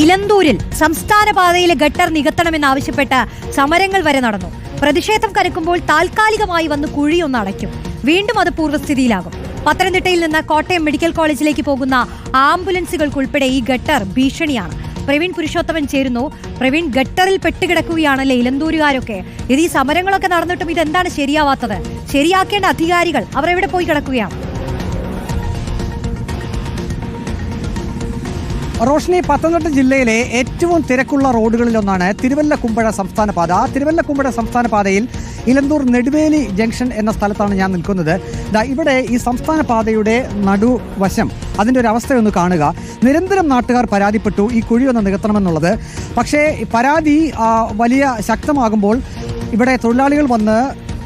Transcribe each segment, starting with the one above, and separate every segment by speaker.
Speaker 1: ഇലന്തൂരിൽ സംസ്ഥാന പാതയിലെ ഗട്ടർ നികത്തണമെന്നാവശ്യപ്പെട്ട് സമരങ്ങൾ വരെ നടന്നു. പ്രതിഷേധം കരക്കുമ്പോൾ താൽക്കാലികമായി വന്ന് കുഴിയൊന്ന് അടയ്ക്കും. വീണ്ടും അത് പൂർവസ്ഥിതിയിലാകും പത്തനംതിട്ടയിൽ നിന്ന് കോട്ടയം മെഡിക്കൽ കോളേജിലേക്ക് പോകുന്ന ആംബുലൻസുകൾക്കുൾപ്പെടെ ഈ ഗട്ടർ ഭീഷണിയാണ്. പ്രവീൺ പുരുഷോത്തമൻ ചേരുന്നു. പ്രവീൺ ഗട്ടറിൽ പെട്ടുകിടക്കുകയാണല്ലേ ഇലന്തൂരുകാരൊക്കെ. ഇത് ഈ സമരങ്ങളൊക്കെ നടന്നിട്ടും ഇതെന്താണ് ശരിയാവാത്തത്? ശരിയാക്കേണ്ട അധികാരികൾ അവർ എവിടെ പോയി കിടക്കുകയാണ്?
Speaker 2: റോഷ്നി പത്തനംതിട്ട ജില്ലയിലെ ഏറ്റവും തിരക്കുള്ള റോഡുകളിലൊന്നാണ് തിരുവല്ല കുമ്പഴ സംസ്ഥാന പാത തിരുവല്ല കുമ്പഴ സംസ്ഥാന പാതയിൽ ഇലന്തൂർ നെടുവേലി ജംഗ്ഷൻ എന്ന സ്ഥലത്താണ് ഞാൻ നിൽക്കുന്നത്. ഇവിടെ ഈ സംസ്ഥാന പാതയുടെ നടുവശം അതിന്റെ ഒരു അവസ്ഥയൊന്ന് കാണുക. നിരന്തരം നാട്ടുകാർ പരാതിപ്പെട്ടു ഈ കുഴി ഒന്ന് നികത്തണമെന്നുള്ളത്. പക്ഷേ പരാതി വലിയ ശക്തമാകുമ്പോൾ ഇവിടെ തൊഴിലാളികൾ വന്ന്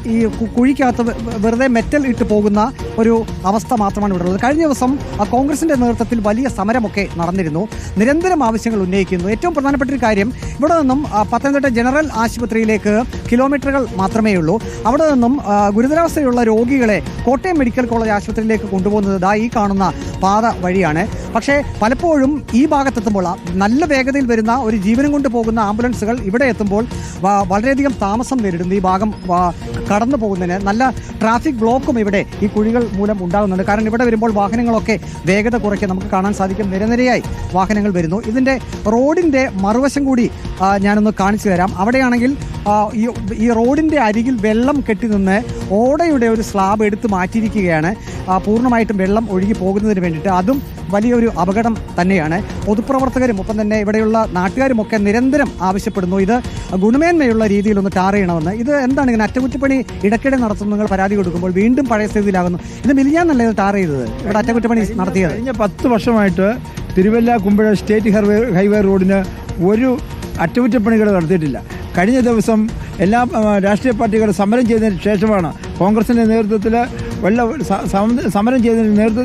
Speaker 2: ഈ കുഴിക്കകത്ത് വെറുതെ മെറ്റൽ ഇട്ട് പോകുന്ന ഒരു അവസ്ഥ മാത്രമാണ് ഇവിടെ ഉള്ളത്. കഴിഞ്ഞ ദിവസം കോൺഗ്രസിന്റെ നേതൃത്വത്തിൽ വലിയ സമരമൊക്കെ നടന്നിരുന്നു. നിരന്തരം ആവശ്യങ്ങൾ ഉന്നയിക്കുന്നു. ഏറ്റവും പ്രധാനപ്പെട്ട ഒരു കാര്യം ഇവിടെ നിന്നും പത്തനംതിട്ട ജനറൽ ആശുപത്രിയിലേക്ക് കിലോമീറ്ററുകൾ മാത്രമേ ഉള്ളൂ. അവിടെ നിന്നും ഗുരുതരാവസ്ഥയുള്ള രോഗികളെ കോട്ടയം മെഡിക്കൽ കോളേജ് ആശുപത്രിയിലേക്ക് കൊണ്ടുപോകുന്നത് ദാ ഈ കാണുന്ന പാത വഴിയാണ്. പക്ഷേ പലപ്പോഴും ഈ ഭാഗത്തെത്തുമ്പോൾ നല്ല വേഗതയിൽ വരുന്ന ഒരു ജീവനം കൊണ്ട് പോകുന്ന ആംബുലൻസുകൾ ഇവിടെ എത്തുമ്പോൾ വളരെയധികം താമസം നേരിടുന്നു. ഈ ഭാഗം കടന്നു പോകുന്നതിന് നല്ല ട്രാഫിക് ബ്ലോക്കും ഇവിടെ ഈ കുഴികൾ മൂലം ഉണ്ടാകുന്നുണ്ട്. കാരണം ഇവിടെ വരുമ്പോൾ വാഹനങ്ങളൊക്കെ വേഗത കുറയ്ക്ക് നമുക്ക് കാണാൻ സാധിക്കും. നിരനിരയായി വാഹനങ്ങൾ വരുന്നു. ഇതിന്റെ റോഡിന്റെ മറുവശം കൂടി ഞാനൊന്ന് കാണിച്ചു തരാം. അവിടെയാണെങ്കിൽ ഈ റോഡിന്റെ അരികിൽ വെള്ളം കെട്ടി നിന്ന് ഓടയുടെ ഒരു സ്ലാബ് എടുത്ത് മാറ്റിയിരിക്കുകയാണ്. പൂർണമായിട്ടും വെള്ളം ഒഴുകി പോകുന്നതിന് വേണ്ടിയിട്ട്. അതും വലിയൊരു അപകടം തന്നെയാണ്. പൊതുപ്രവർത്തകരും ഒപ്പം തന്നെ ഇവിടെയുള്ള നാട്ടുകാരുമൊക്കെ നിരന്തരം ആവശ്യപ്പെടുന്നു. ഇത് ഗുണമേന്മയുള്ള രീതിയിൽ ഒന്ന് ടാർ ചെയ്യണമെന്ന്. ഇത് എന്താണ് ഇങ്ങനെ അറ്റകുറ്റപ്പണി ഇടയ്ക്കിടെ നടത്തുന്നു നിങ്ങൾ പരാതി കൊടുക്കുമ്പോൾ വീണ്ടും പഴയ സ്ഥിതിയിലാകുന്നു? ഇത് മിലിയാന്നല്ലേ ഇത് ടാർ ചെയ്തത്? ഇവിടെ അറ്റകുറ്റപ്പണി നടത്തിയത്?
Speaker 3: കഴിഞ്ഞ പത്ത് വർഷമായിട്ട് Thiruvalla Kumbazha state highway highway റോഡിന് ഒരു അറ്റകുറ്റപ്പണികൾ നടത്തിയിട്ടില്ല. കഴിഞ്ഞ ദിവസം എല്ലാ രാഷ്ട്രീയ പാർട്ടികളും സമരം ചെയ്തതിന് ശേഷമാണ് കോൺഗ്രസിന്റെ നേതൃത്വത്തിൽ സമ- സമരം ചെയ്തതിന് നേരത്തെ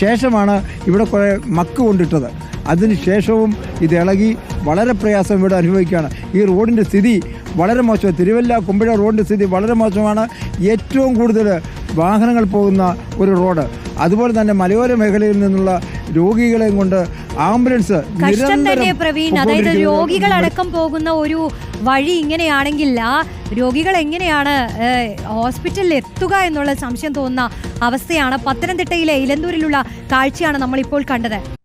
Speaker 3: ശേഷമാണ് ഇവിടെ കുറേ മക്ക് കൊണ്ടിട്ടത്. അതിന് ശേഷവും ഇത് ഇളകി വളരെ പ്രയാസം ഇവിടെ അനുഭവിക്കുകയാണ്. ഈ റോഡിന്റെ സ്ഥിതി വളരെ മോശമാണ്. തിരുവല്ല കുമ്പഴ റോഡിന്റെ സ്ഥിതി വളരെ മോശമാണ്. ഏറ്റവും കൂടുതൽ വാഹനങ്ങൾ പോകുന്ന ഒരു റോഡ്. അതുപോലെ തന്നെ മലയോര മേഖലയിൽ നിന്നുള്ള രോഗികളെയും കൊണ്ട് ആംബുലൻസ്
Speaker 1: പ്രവീൺ. അതായത്
Speaker 3: രോഗികൾ
Speaker 1: അടക്കം പോകുന്ന ഒരു വഴി ഇങ്ങനെയാണെങ്കിൽ ആ രോഗികൾ എങ്ങനെയാണ് ഹോസ്പിറ്റലിൽ എത്തുക എന്നുള്ള സംശയം തോന്നുന്ന അവസ്ഥയാണ് പത്തനംതിട്ടയിലെ ഇലന്തൂരിലുള്ള കാഴ്ചയാണ് നമ്മൾ ഇപ്പോൾ കണ്ടത്.